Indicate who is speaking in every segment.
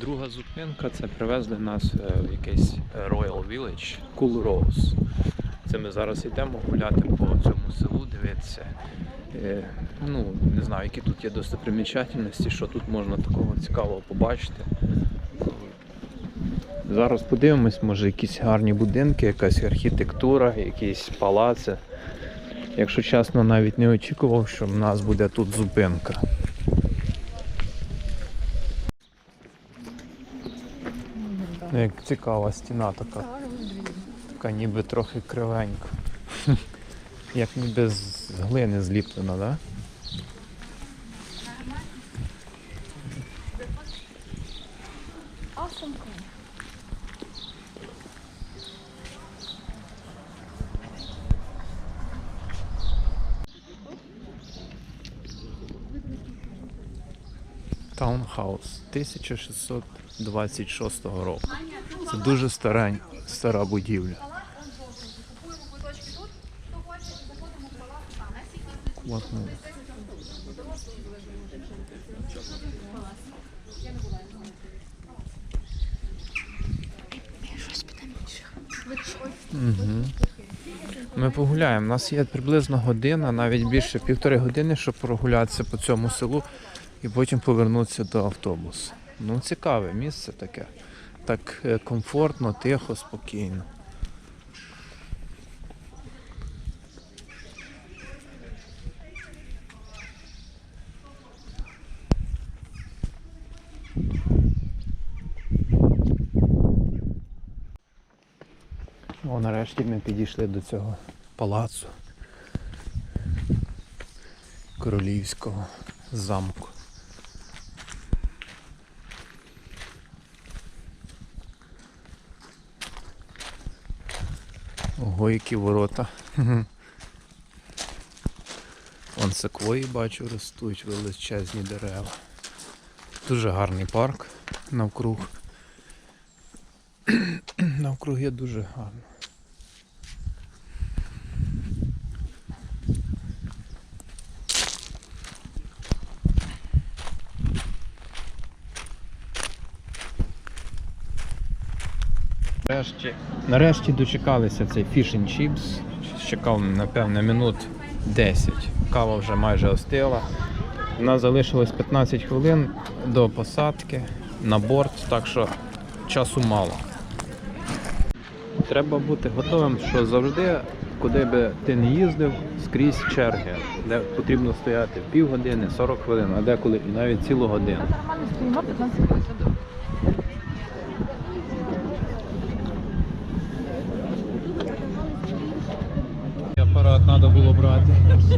Speaker 1: друга зупинка це привезли нас е, в якийсь е, Royal Village Cool Rose. Це ми зараз йдемо гуляти по цьому селу, дивитися. Е, Ну, не знаю, які тут є достопримічательності, що тут можна такого цікавого побачити. Зараз подивимось, може якісь гарні будинки, якась архітектура, якісь палаци. Якщо чесно, навіть не очікував, що в нас буде тут зупинка. Як цікава стіна така. Така ніби трохи кривенька. Як ніби з глини зліплена, да? Таунхаус 1626 року. Це дуже стара, стара будівля. Класно. Угу. Ми погуляємо. У нас є приблизно година, навіть більше півтори години, щоб прогулятися по цьому селу і потім повернутися до автобусу. Ну, цікаве місце таке. Так е, комфортно, тихо, спокійно. О, нарешті ми підійшли до цього палацу королівського замку. Ого, які ворота. Вон секвої бачу ростуть величезні дерева. Дуже гарний парк навкруг. Навкруги дуже гарно. Нарешті, дочекалися цей fish and chips. Чекав, напевно, минут 10. Кава вже майже остила. У нас залишилось 15 хвилин до посадки на борт, так що часу мало. Треба бути готовим, що завжди, куди би ти не їздив, скрізь черги, де потрібно стояти півгодини, 40 хвилин, а деколи і навіть цілу годину.
Speaker 2: Нормально стоїмо 15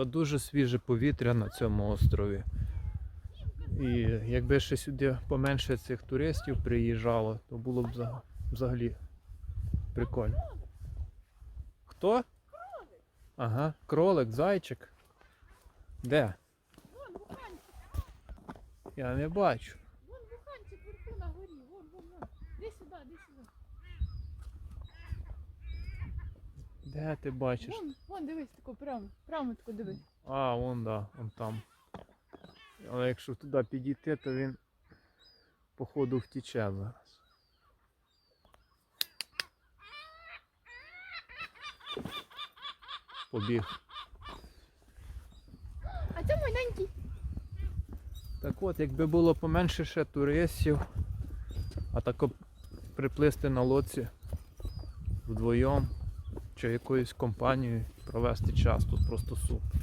Speaker 1: Тут дуже свіже повітря на цьому острові. І якби ще сюди поменше цих туристів приїжджало, то було б взагалі прикольно. Хто? Ага, кролик, зайчик. Де? Я не бачу.
Speaker 2: Вон буханчик вверху на горі. Вон, вон, вон. Де сюди, де сюди.
Speaker 1: Де ти бачиш?
Speaker 2: Вон, вон, дивись, тако прямо. Прямо тако дивись.
Speaker 1: А, вон да, вон там. Але якщо туди підійти, то він походу втіче зараз. Побіг.
Speaker 2: А це маленький.
Speaker 1: Так от, якби було поменше ще туристів, а тако приплисти на лодці вдвоєм чи якоюсь компанією провести час, тут просто супер.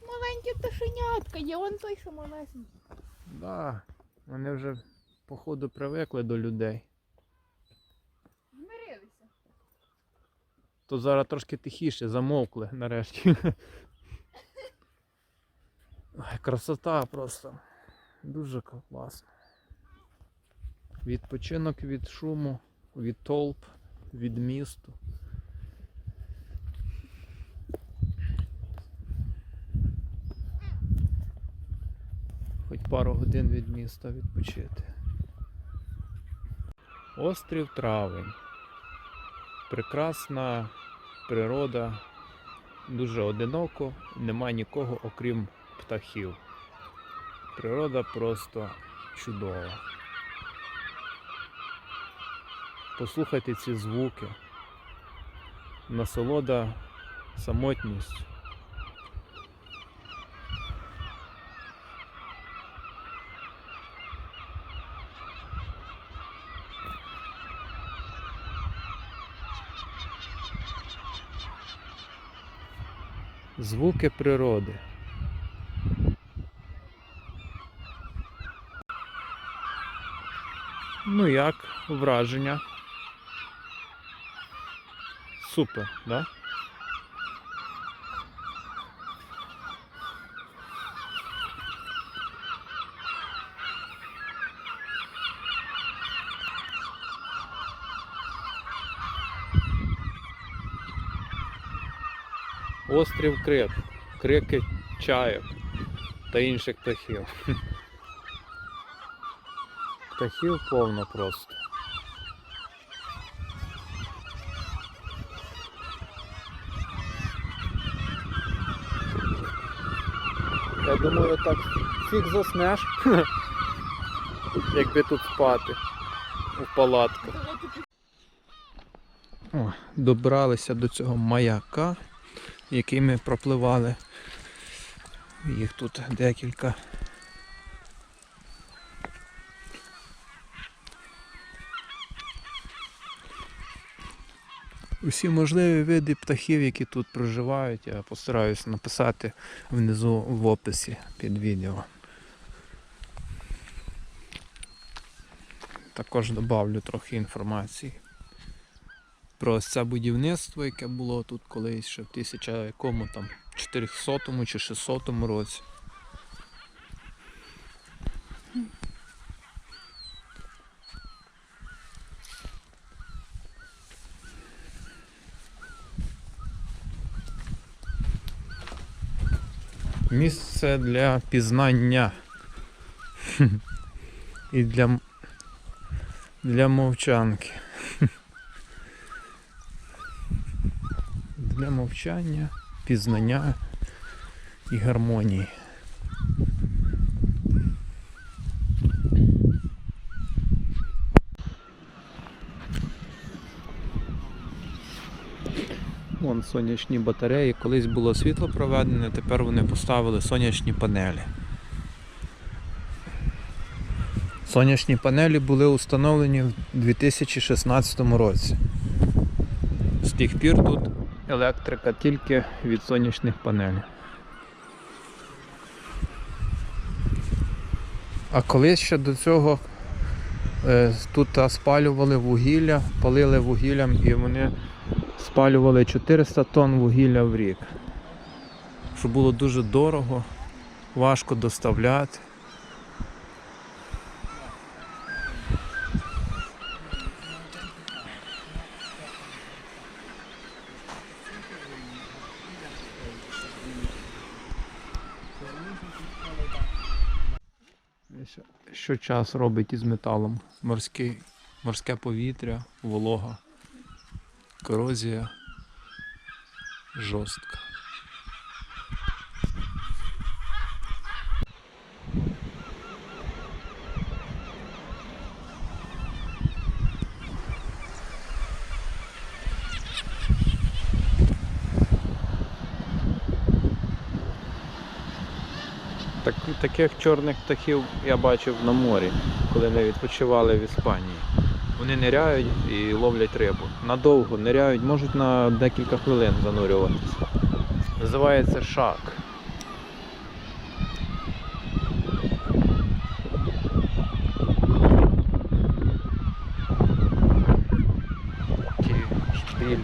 Speaker 2: Маленьке пташенятка є, вон той, що малесенький.
Speaker 1: Да, вони вже походу привикли до людей.
Speaker 2: Змирилися.
Speaker 1: То зараз трошки тихіше замовкли нарешті. Ой, красота просто. Дуже класно. Відпочинок від шуму, від толп, від місту. Хоч пару годин від міста відпочити. Острів Травень. Прекрасна природа, дуже одиноко, нема нікого, окрім птахів. Природа просто чудова. Послухайте ці звуки. Насолода самотністю. Звуки природи. Ну як враження? Супер, да? Острів Крит, крики чайок та інших птахів. Птахів повно просто. Я думаю, так фіг заснеш, якби тут спати у палатку. О, добралися до цього маяка, який ми пропливали. Їх тут декілька. Усі можливі види птахів, які тут проживають, я постараюсь написати внизу в описі під відео. Також додавлю трохи інформації про це будівництво, яке було тут колись ще в 1000 якому там 400 чи 600 році. Місце для пізнання. І для, для мовчанки. Для мовчання, пізнання і гармонії. Вон сонячні батареї. Колись було світло проведене, тепер вони поставили сонячні панелі. Сонячні панелі були установлені в 2016 році. З тих пір тут електрика тільки від сонячних панелей. А колись ще до цього е, тут спалювали вугілля, палили вугіллям і вони спалювали 400 тонн вугілля в рік. Що було дуже дорого, важко доставляти. Що- Що час робить із металом? Морський, морське повітря, волога, корозія жорстка. Так, таких чорних птахів я бачив на морі, коли ми відпочивали в Іспанії. Вони ниряють і ловлять рибу. Надовго ниряють, можуть на декілька хвилин занурюватися. Називається шак. Такі шпилі.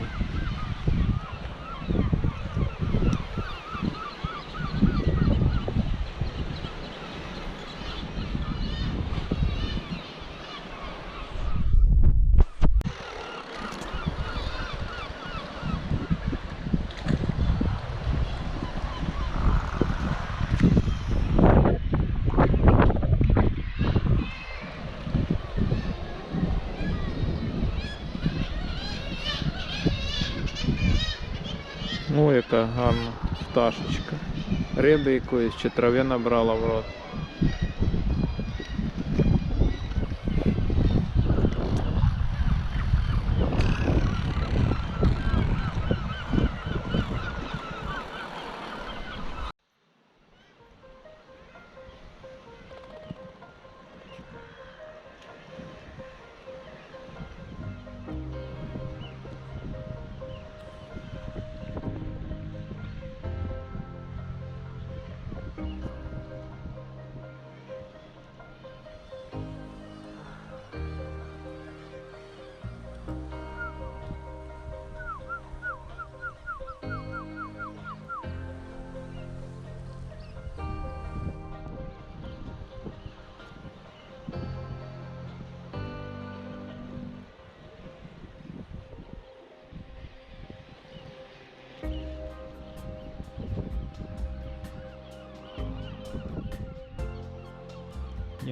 Speaker 1: О, яка гарна пташечка. Риби якоїсь чи трави набрала в рот.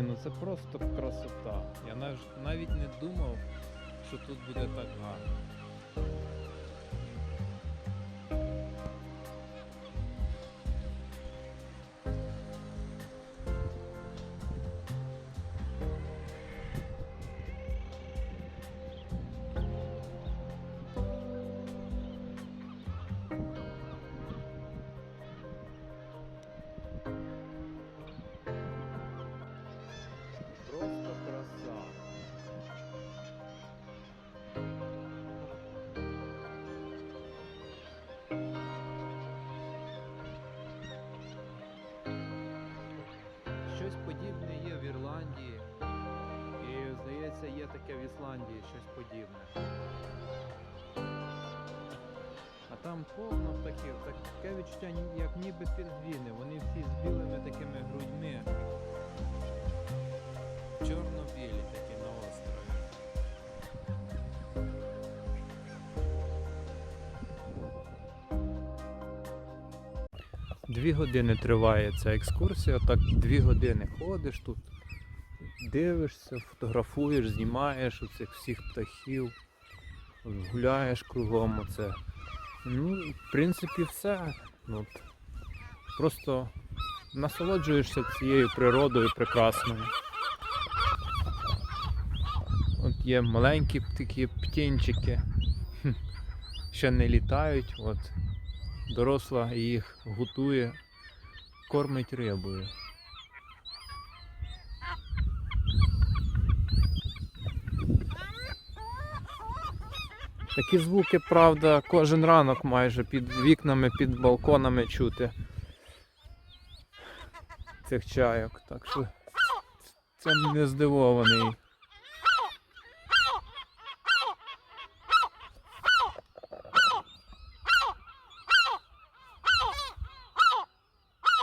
Speaker 1: Ні, ну це просто красота. Я нав- навіть не думав, що тут буде так гарно. Ісландії, щось подібне. А там повно птахів, таке відчуття, як ніби пінгвіни. Вони всі з білими такими грудьми. Чорно-білі такі на острові. Дві години триває ця екскурсія, так дві години ходиш тут, дивишся, фотографуєш, знімаєш оцих всіх птахів, гуляєш кругом оце. Ну, в принципі, все. От. Просто насолоджуєшся цією природою прекрасною. От є маленькі такі птінчики, ще не літають. От. Доросла їх готує, кормить рибою. Такі звуки, правда, кожен ранок майже під вікнами, під балконами чути цих чайок. Так що це не здивований.